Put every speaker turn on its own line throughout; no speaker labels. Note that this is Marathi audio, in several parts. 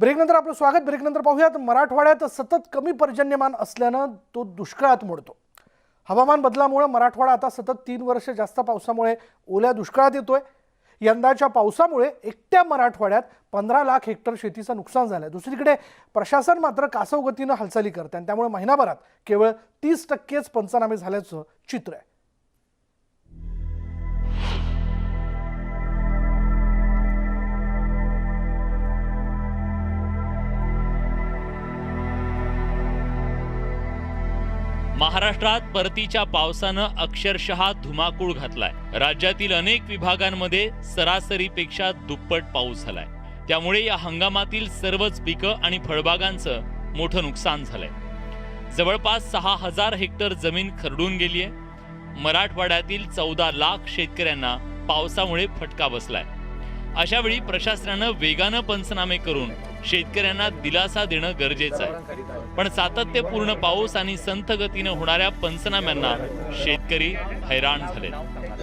ब्रेकनंतर आपलं स्वागत. ब्रेकनंतर पाहूयात. मराठवाड्यात सतत कमी पर्जन्यमान असल्यानं तो दुष्काळात मोडतो. हवामान बदलामुळे मराठवाडा आता सतत तीन वर्ष जास्त पावसामुळे ओल्या दुष्काळात येतोय. यंदाच्या पावसामुळे एकट्या मराठवाड्यात पंधरा लाख हेक्टर शेतीचं नुकसान झालं दुसरीकडे प्रशासन मात्र कासव गतीनं हालचाली करते आणि त्यामुळे महिनाभरात केवळ तीस टक्केच पंचनामे झाल्याचं चित्र आहे.
महाराष्ट्रात परतीच्या पावसानं अक्षरशः धुमाकूळ घातलाय. राज्यातील अनेक विभागांमध्ये सरासरीपेक्षा दुप्पट पाऊस झालाय. त्यामुळे या हंगामातील सर्वच पिकं आणि फळबागांचं मोठं नुकसान झालंय. जवळपास सहा हजार हेक्टर जमीन खरडून गेलीय. मराठवाड्यातील चौदा लाख शेतकऱ्यांना पावसामुळे फटका बसलाय. अशा वेळी प्रशासनानं वेगानं पंचनामे करून शेतकऱ्यांना दिलासा देणं गरजेचं आहे. पण सातत्यपूर्ण पाऊस आणि संथ गतीनं होणाऱ्या पंचनाम्यांना शेतकरी हैराण झाले.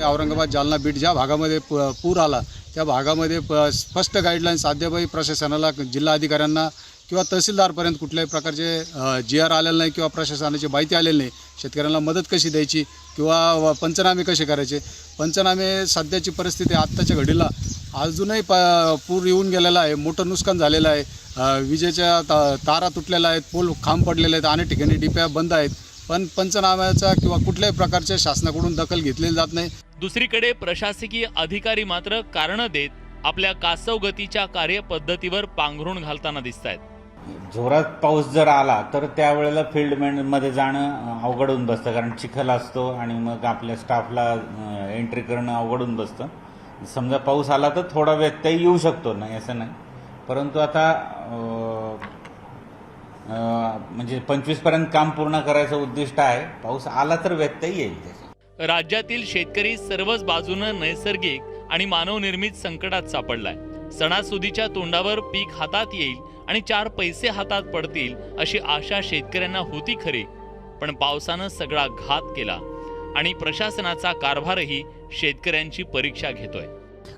औरंगाबाद जालना बीड ज्या भागामध्ये प- पूर आला त्या भागामध्ये प- स्पष्ट गाईडलाईन्स अद्यापही प्रशासनाला जिल्हा अधिकाऱ्यांना किंवा तहसीलदारपर्यंत कुठल्याही प्रकारचे जी आर आलेलं नाही किंवा प्रशासनाची माहिती आलेली नाही शेतकऱ्यांना मदत कशी द्यायची किंवा पंचनामे कसे करायचे? पंचनामे सध्याची परिस्थिती आत्ताच्या घडीला अजूनही प पूर येऊन गेलेला आहे मोठं नुकसान झालेलं आहे. विजेच्या ता तारा तुटलेल्या आहेत पोल खांब पडलेले आहेत अनेक ठिकाणी डिप्या बंद आहेत. पण पंचनाम्याचा किंवा कुठल्याही प्रकारच्या शासनाकडून दखल घेतलेली जात नाही.
दुसरीकडे प्रशासकीय अधिकारी मात्र कारण देत आपल्या कासव गतीच्या कार्यपद्धतीवर पांघरून घालताना दिसत आहेत
जोरात पाऊस जर आला तर त्यावेळेला फील्डमध्ये जाणं अ, अवघड होऊन बसतं. कारण चिखल असतो आणि मग आपल्या स्टाफला एंट्री करणं अवघड होऊन बसतं. समजा पाऊस आला तर थोडा व्यत्यय येऊ शकतो. नाही असं नाही. परंतु आता म्हणजे पंचवीसपर्यंत काम पूर्ण करायचं उद्दिष्ट आहे. पाऊस आला तर व्यत्यय येईल
राज्यातील शेतकरी सर्वच बाजूनं नैसर्गिक आणि मानवनिर्मित संकटात सापडलाय. सणासुदीच्या तोंडावर पीक हातात येईल आणि चार पैसे हातात पडतील अशी आशा शेतकऱ्यांना होती खरी. पण पावसानं सगळा घात केला आणि प्रशासनाचा कारभारही शेतकऱ्यांची परीक्षा घेतोय.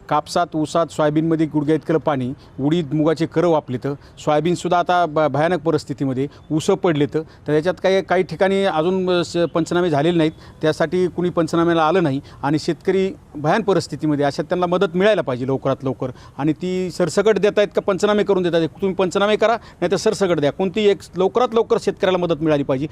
कापसात ऊसात सोयाबीनमध्ये गुडघ्या इतकं पाणी उडीद मुगाचे करं वापले सोयाबीनसुद्धा आता ब भयानक परिस्थितीमध्ये ऊसं पडले तर त्याच्यात काही काही ठिकाणी अजून स- पंचनामे झालेले नाहीत. त्यासाठी कुणी पंचनाम्याला आलं नाही. आणि शेतकरी भयान परिस्थितीमध्ये अशा त्यांना मदत मिळायला पाहिजे लवकरात लवकर. आणि ती सरसकट देत आहेत का पंचनामे करून देत आहेत? तुम्ही पंचनामे करा नाही तर सरसकट द्या. कोणती एक लवकरात लवकर शेतकऱ्याला मदत मिळाली पाहिजे.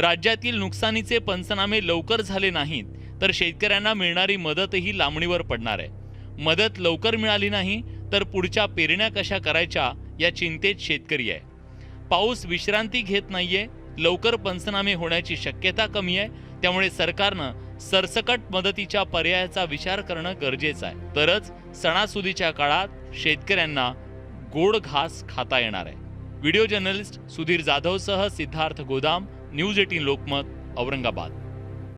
राज्यातील नुकसानीचे पंचनामे लवकर झाले नाहीत तर शेतकऱ्यांना मिळणारी मदतही लांबणीवर पडणार आहे. मदत लवकर मिळाली नाही तर पुढच्या पेरण्या कशा करायच्या या चिंतेत शेतकरी आहे. पाऊस विश्रांती घेत नाहीये लवकर पंचनामे होण्याची शक्यता कमी आहे त्यामुळे सरकारनं सरसकट मदतीच्या पर्यायाचा विचार करणं गरजेचं आहे. तरच सणासुदीच्या काळात शेतकऱ्यांना गोड घास खाता येणार आहे. व्हिडिओ जर्नलिस्ट सुधीर जाधवसह सिद्धार्थ गोदाम न्यूज एटीन लोकमत औरंगाबाद.